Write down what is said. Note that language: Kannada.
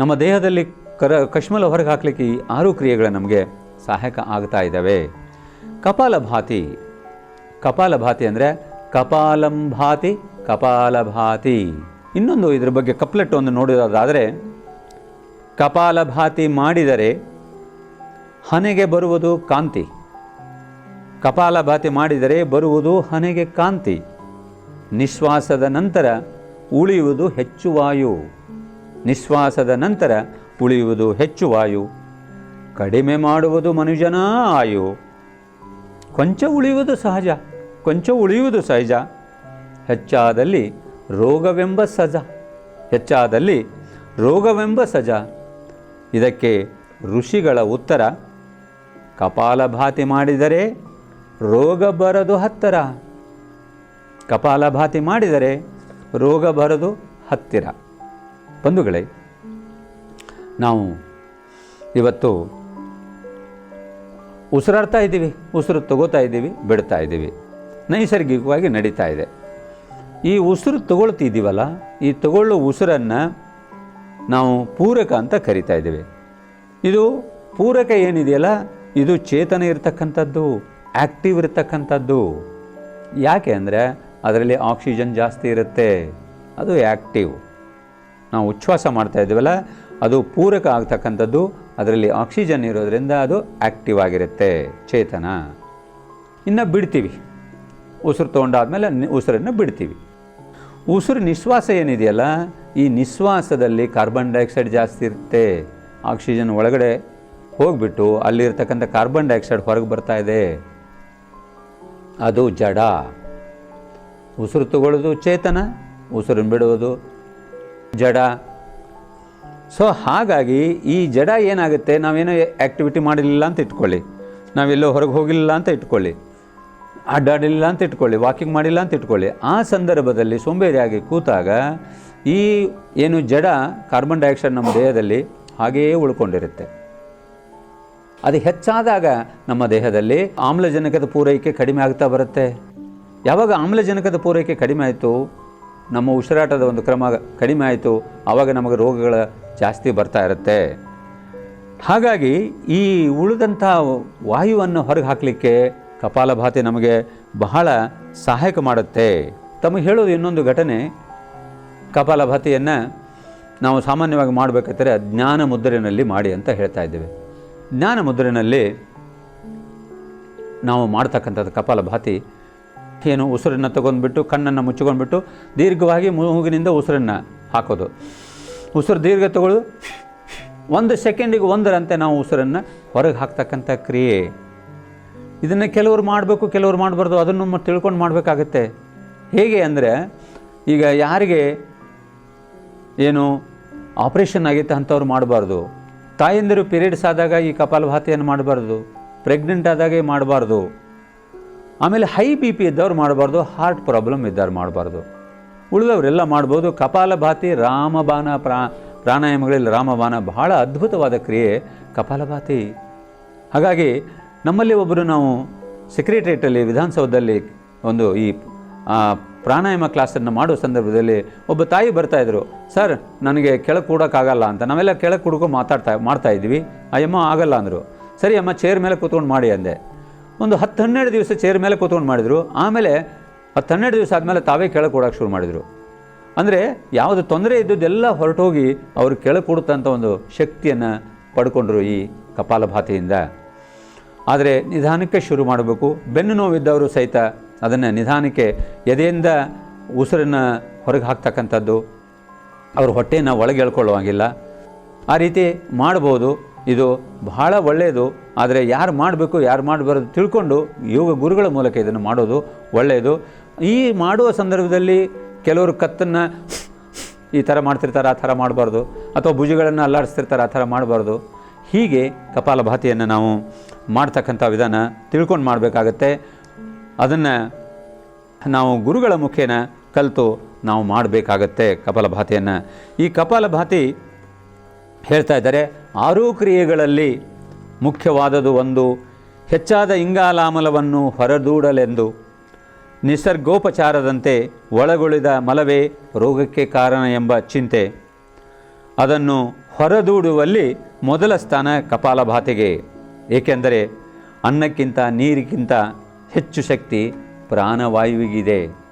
ನಮ್ಮ ದೇಹದಲ್ಲಿ ಕರ, ಕಶ್ಮಲ ಹೊರಗೆ ಹಾಕ್ಲಿಕ್ಕೆ ಈ ಆರು ಕ್ರಿಯೆಗಳು ನಮಗೆ ಸಹಾಯಕ ಆಗ್ತಾ ಇದ್ದಾವೆ. ಕಪಾಲಭಾತಿ ಕಪಾಲಭಾತಿ ಅಂದರೆ ಕಪಾಲಂಭಾತಿ ಕಪಾಲಭಾತಿ ಇನ್ನೊಂದು ಇದ್ರ ಬಗ್ಗೆ ಕಪ್ಲೆಟ್ ಒಂದು ನೋಡೋದಾದರೆ ಕಪಾಲಭಾತಿ ಮಾಡಿದರೆ ಹನೆಗೆ ಬರುವುದು ಕಾಂತಿ. ಕಪಾಲಭಾತಿ ಮಾಡಿದರೆ ಬರುವುದು ಹನೆಗೆ ಕಾಂತಿ. ನಿಶ್ವಾಸದ ನಂತರ ಉಳಿಯುವುದು ಹೆಚ್ಚು ವಾಯು. ನಿಶ್ವಾಸದ ನಂತರ ಉಳಿಯುವುದು ಹೆಚ್ಚು ವಾಯು, ಕಡಿಮೆ ಮಾಡುವುದು ಮನುಜನ ಆಯು. ಕೊಂಚ ಉಳಿಯುವುದು ಸಹಜ, ಕೊಂಚ ಉಳಿಯುವುದು ಸಹಜ. ಹೆಚ್ಚಾದಲ್ಲಿ ರೋಗವೆಂಬ ಸಜ, ಹೆಚ್ಚಾದಲ್ಲಿ ರೋಗವೆಂಬ ಸಜ. ಇದಕ್ಕೆ ಋಷಿಗಳ ಉತ್ತರ ಕಪಾಲಭಾತಿ ಮಾಡಿದರೆ ರೋಗ ಬರದು ಹತ್ತರ. ಕಪಾಲಭಾತಿ ಮಾಡಿದರೆ ರೋಗ ಬರದು ಹತ್ತಿರ. ಬಂಧುಗಳೇ, ನಾವು ಇವತ್ತು ಉಸಿರಾಡ್ತಾ ಇದ್ದೀವಿ, ಉಸಿರು ತಗೋತಾ ಇದ್ದೀವಿ, ಬಿಡ್ತಾ ಇದ್ದೀವಿ. ನೈಸರ್ಗಿಕವಾಗಿ ನಡೀತಾ ಇದೆ. ಈ ಉಸಿರು ತಗೊಳ್ತಿದ್ದೀವಲ್ಲ, ಈ ತಗೊಳ್ಳೋ ಉಸಿರನ್ನು ನಾವು ಪೂರಕ ಅಂತ ಕರಿತಾ ಇದ್ದೀವಿ. ಇದು ಪೂರಕ ಏನಿದೆಯಲ್ಲ, ಇದು ಚೇತನ ಇರತಕ್ಕಂಥದ್ದು ಆ್ಯಕ್ಟಿವ್ ಇರತಕ್ಕಂಥದ್ದು. ಯಾಕೆ ಅಂದರೆ, ಅದರಲ್ಲಿ ಆಕ್ಸಿಜನ್ ಜಾಸ್ತಿ ಇರುತ್ತೆ, ಅದು ಆ್ಯಕ್ಟಿವ್ ನಾವು ಉಚ್ಛ್ವಾಸ ಮಾಡ್ತಾ ಇದ್ದೀವಲ್ಲ, ಅದು ಪೂರಕ ಆಗ್ತಕ್ಕಂಥದ್ದು, ಅದರಲ್ಲಿ ಆಕ್ಸಿಜನ್ ಇರೋದರಿಂದ ಅದು ಆ್ಯಕ್ಟಿವ್ ಆಗಿರುತ್ತೆ, ಚೇತನ. ಇನ್ನು ಬಿಡ್ತೀವಿ. ಉಸಿರು ತೊಗೊಂಡಾದ್ಮೇಲೆ ಉಸಿರನ್ನು ಬಿಡ್ತೀವಿ. ಉಸಿರು ನಿಶ್ವಾಸ ಏನಿದೆಯಲ್ಲ, ಈ ನಿಶ್ವಾಸದಲ್ಲಿ ಕಾರ್ಬನ್ ಡೈಆಕ್ಸೈಡ್ ಜಾಸ್ತಿ ಇರುತ್ತೆ. ಆಕ್ಸಿಜನ್ ಒಳಗಡೆ ಹೋಗ್ಬಿಟ್ಟು ಅಲ್ಲಿರ್ತಕ್ಕಂಥ ಕಾರ್ಬನ್ ಡೈಆಕ್ಸೈಡ್ ಹೊರಗೆ ಬರ್ತಾ ಇದೆ. ಅದು ಜಡ. ಉಸಿರು ತಗೊಳ್ಳೋದು ಚೇತನ, ಉಸಿರನ್ನು ಬಿಡುವುದು ಜಡ. ಸೊ ಹಾಗಾಗಿ ಈ ಜಡ ಏನಾಗುತ್ತೆ? ನಾವೇನೋ ಆ್ಯಕ್ಟಿವಿಟಿ ಮಾಡಲಿಲ್ಲ ಅಂತ ಇಟ್ಕೊಳ್ಳಿ. ನಾವೆಲ್ಲೋ ಹೊರಗೆ ಹೋಗಿಲ್ಲ ಅಂತ ಇಟ್ಕೊಳ್ಳಿ. ಅಡ್ಡಾಡಲಿಲ್ಲ ಅಂತ ಇಟ್ಕೊಳ್ಳಿ. ವಾಕಿಂಗ್ ಮಾಡಿಲ್ಲ ಅಂತ ಇಟ್ಕೊಳ್ಳಿ. ಆ ಸಂದರ್ಭದಲ್ಲಿ ಸೋಂಬೇರಿಯಾಗಿ ಕೂತಾಗ ಈ ಏನು ಜಡ ಕಾರ್ಬನ್ ಡೈಆಕ್ಸೈಡ್ ನಮ್ಮ ದೇಹದಲ್ಲಿ ಹಾಗೆಯೇ ಉಳ್ಕೊಂಡಿರುತ್ತೆ. ಅದು ಹೆಚ್ಚಾದಾಗ ನಮ್ಮ ದೇಹದಲ್ಲಿ ಆಮ್ಲಜನಕದ ಪೂರೈಕೆ ಕಡಿಮೆ ಆಗ್ತಾ ಬರುತ್ತೆ. ಯಾವಾಗ ಆಮ್ಲಜನಕದ ಪೂರೈಕೆ ಕಡಿಮೆ ಆಯಿತು? ನಮ್ಮ ಉಸಿರಾಟದ ಒಂದು ಕ್ರಮ ಕಡಿಮೆ ಆಯಿತು ಆವಾಗ ನಮಗೆ ರೋಗಗಳ ಜಾಸ್ತಿ ಬರ್ತಾ ಇರುತ್ತೆ. ಹಾಗಾಗಿ ಈ ಉಳಿದಂಥ ವಾಯುವನ್ನು ಹೊರಗೆ ಹಾಕಲಿಕ್ಕೆ ಕಪಾಲಭಾತಿ ನಮಗೆ ಬಹಳ ಸಹಾಯಕ ಮಾಡುತ್ತೆ. ತಮಗೆ ಹೇಳೋದು ಇನ್ನೊಂದು ಘಟನೆ, ಕಪಾಲಭಾತಿಯನ್ನು ನಾವು ಸಾಮಾನ್ಯವಾಗಿ ಮಾಡಬೇಕಾದ್ರೆ ಜ್ಞಾನ ಮುದ್ರೆಯಲ್ಲಿ ಮಾಡಿ ಅಂತ ಹೇಳ್ತಾ ಇದ್ದೇವೆ. ಜ್ಞಾನ ಮುದ್ರೆಯಲ್ಲಿ ನಾವು ಮಾಡ್ತಕ್ಕಂಥದ್ದು ಕಪಾಲಭಾತಿ ಏನು ಉಸಿರನ್ನು ತಗೊಂಡ್ಬಿಟ್ಟು, ಕಣ್ಣನ್ನು ಮುಚ್ಚಿಕೊಂಡ್ಬಿಟ್ಟು ದೀರ್ಘವಾಗಿ ಮೂಗಿನಿಂದ ಉಸಿರನ್ನು ಹಾಕೋದು. ಉಸಿರು ದೀರ್ಘ ತಗೊಳ್ಳೋದು ಒಂದು ಸೆಕೆಂಡಿಗೆ ಒಂದರಂತೆ ನಾವು ಉಸಿರನ್ನು ಹೊರಗೆ ಹಾಕ್ತಕ್ಕಂಥ ಕ್ರಿಯೆ. ಇದನ್ನು ಕೆಲವರು ಮಾಡಬೇಕು, ಕೆಲವರು ಮಾಡಬಾರ್ದು, ಅದನ್ನು ತಿಳ್ಕೊಂಡು ಮಾಡಬೇಕಾಗತ್ತೆ. ಹೇಗೆ ಅಂದರೆ, ಈಗ ಯಾರಿಗೆ ಏನು ಆಪ್ರೇಷನ್ ಆಗಿತ್ತು ಅಂಥವ್ರು ಮಾಡಬಾರ್ದು. ತಾಯಂದಿರು ಪೀರಿಯಡ್ಸ್ ಆದಾಗ ಈ ಕಪಾಲಭಾತಿಯನ್ನು ಮಾಡಬಾರ್ದು. ಪ್ರೆಗ್ನೆಂಟ್ ಆದಾಗೆ ಮಾಡಬಾರ್ದು. ಆಮೇಲೆ ಹೈ ಬಿ ಪಿ ಇದ್ದವ್ರು ಮಾಡಬಾರ್ದು ಹಾರ್ಟ್ ಪ್ರಾಬ್ಲಮ್ ಇದ್ದವ್ರು ಮಾಡಬಾರ್ದು. ಉಳಿದವರೆಲ್ಲ ಮಾಡ್ಬೋದು. ಕಪಾಲಭಾತಿ ರಾಮಬಾನ ಪ್ರಾ, ಪ್ರಾಣಾಯಾಮಗಳಲ್ಲಿ ರಾಮಬಾನ ಬಹಳ ಅದ್ಭುತವಾದ ಕ್ರಿಯೆ ಕಪಾಲಭಾತಿ ಹಾಗಾಗಿ ನಮ್ಮಲ್ಲಿ ಒಬ್ಬರು ನಾವು ಸೆಕ್ರೆಟರಿಯೇಟಲ್ಲಿ ವಿಧಾನಸೌಧದಲ್ಲಿ ಒಂದು ಈ ಪ್ರಾಣಾಯಾಮ ಕ್ಲಾಸನ್ನು ಮಾಡೋ ಸಂದರ್ಭದಲ್ಲಿ ಒಬ್ಬ ತಾಯಿ ಬರ್ತಾಯಿದ್ರು ಸರ್, ನನಗೆ ಕೆಳಗೆ ಕೂಡೋಕ್ಕಾಗಲ್ಲ ಅಂತ. ನಾವೆಲ್ಲ ಕೆಳಗೆ ಕುಡ್ಕೊಂಡು ಮಾತಾಡ್ತಾ, ಮಾಡ್ತಾ ಇದ್ವಿ. ಆ ಅಮ್ಮ ಆಗಲ್ಲ ಅಂದರು. ಸರಿ ಅಮ್ಮ ಚೇರ್ ಮೇಲೆ ಕೂತ್ಕೊಂಡು ಮಾಡಿ, ಅಂದೆ. ಒಂದು ಹತ್ತು ಹನ್ನೆರಡು ದಿವಸ ಚೇರ್ ಮೇಲೆ ಕೂತ್ಕೊಂಡು ಮಾಡಿದರು. ಆಮೇಲೆ ಹತ್ತು ಹನ್ನೆರಡು ದಿವಸ ಆದಮೇಲೆ ತಾವೇ ಕೆಳಗೆ ಕೊಡೋಕೆ ಶುರು ಮಾಡಿದರು. ಅಂದರೆ ಯಾವುದು ತೊಂದರೆ ಇದ್ದದ್ದೆಲ್ಲ ಹೊರಟೋಗಿ ಅವರು ಕೆಳಗೆ ಕೊಡುತ್ತಂಥ ಒಂದು ಶಕ್ತಿಯನ್ನು ಪಡ್ಕೊಂಡ್ರು ಈ ಕಪಾಲಭಾತಿಯಿಂದ ಆದರೆ ನಿಧಾನಕ್ಕೆ ಶುರು ಮಾಡಬೇಕು. ಬೆನ್ನು ನೋವಿದ್ದವರು ಸಹಿತ ಅದನ್ನು ನಿಧಾನಕ್ಕೆ ಎದೆಯಿಂದ ಉಸಿರನ್ನು ಹೊರಗೆ ಹಾಕ್ತಕ್ಕಂಥದ್ದು ಅವ್ರ ಹೊಟ್ಟೆಯನ್ನು ಒಳಗೆ ಹೇಳ್ಕೊಳ್ಳುವಂಗಿಲ್ಲ ಆ ರೀತಿ ಮಾಡ್ಬೋದು. ಇದು ಬಹಳ ಒಳ್ಳೆಯದು ಆದರೆ ಯಾರು ಮಾಡಬೇಕು, ಯಾರು ಮಾಡಬಾರ್ದು ತಿಳ್ಕೊಂಡು ಯೋಗ ಗುರುಗಳ ಮೂಲಕ ಇದನ್ನು ಮಾಡೋದು ಒಳ್ಳೆಯದು. ಈ ಮಾಡುವ ಸಂದರ್ಭದಲ್ಲಿ ಕೆಲವರು ಕತ್ತನ್ನು ಈ ಥರ ಮಾಡ್ತಿರ್ತಾರೆ, ಆ ಥರ ಮಾಡಬಾರ್ದು. ಅಥವಾ ಭುಜಗಳನ್ನು ಅಲ್ಲಾಡಿಸ್ತಿರ್ತಾರೆ, ಆ ಥರ ಮಾಡಬಾರ್ದು. ಹೀಗೆ ಕಪಾಲಭಾತಿಯನ್ನು ನಾವು ಮಾಡ್ತಕ್ಕಂಥ ವಿಧಾನ ತಿಳ್ಕೊಂಡು ಮಾಡಬೇಕಾಗತ್ತೆ. ಅದನ್ನು ನಾವು ಗುರುಗಳ ಮುಖೇನ ಕಲಿತು ನಾವು ಮಾಡಬೇಕಾಗತ್ತೆ ಕಪಾಲಭಾತಿಯನ್ನು ಈ ಕಪಾಲಭಾತಿ ಹೇಳ್ತಾ ಇದ್ದಾರೆ, ಆರೂ ಕ್ರಿಯೆಗಳಲ್ಲಿ ಮುಖ್ಯವಾದದು ಒಂದು, ಹೆಚ್ಚಾದ ಇಂಗಾಲಾಮಲವನ್ನು ಹೊರದೂಡಲೆಂದು. ನಿಸರ್ಗೋಪಚಾರದಂತೆ ಒಳಗೊಳಿದ ಮಲವೇ ರೋಗಕ್ಕೆ ಕಾರಣ ಎಂಬ ಚಿಂತೆ. ಅದನ್ನು ಹೊರದೂಡುವಲ್ಲಿ ಮೊದಲ ಸ್ಥಾನ ಕಪಾಲಭಾತಿಗೆ. ಏಕೆಂದರೆ ಅನ್ನಕ್ಕಿಂತ ನೀರಿಗಿಂತ ಹೆಚ್ಚು ಶಕ್ತಿ ಪ್ರಾಣವಾಯುವಿಗಿದೆ.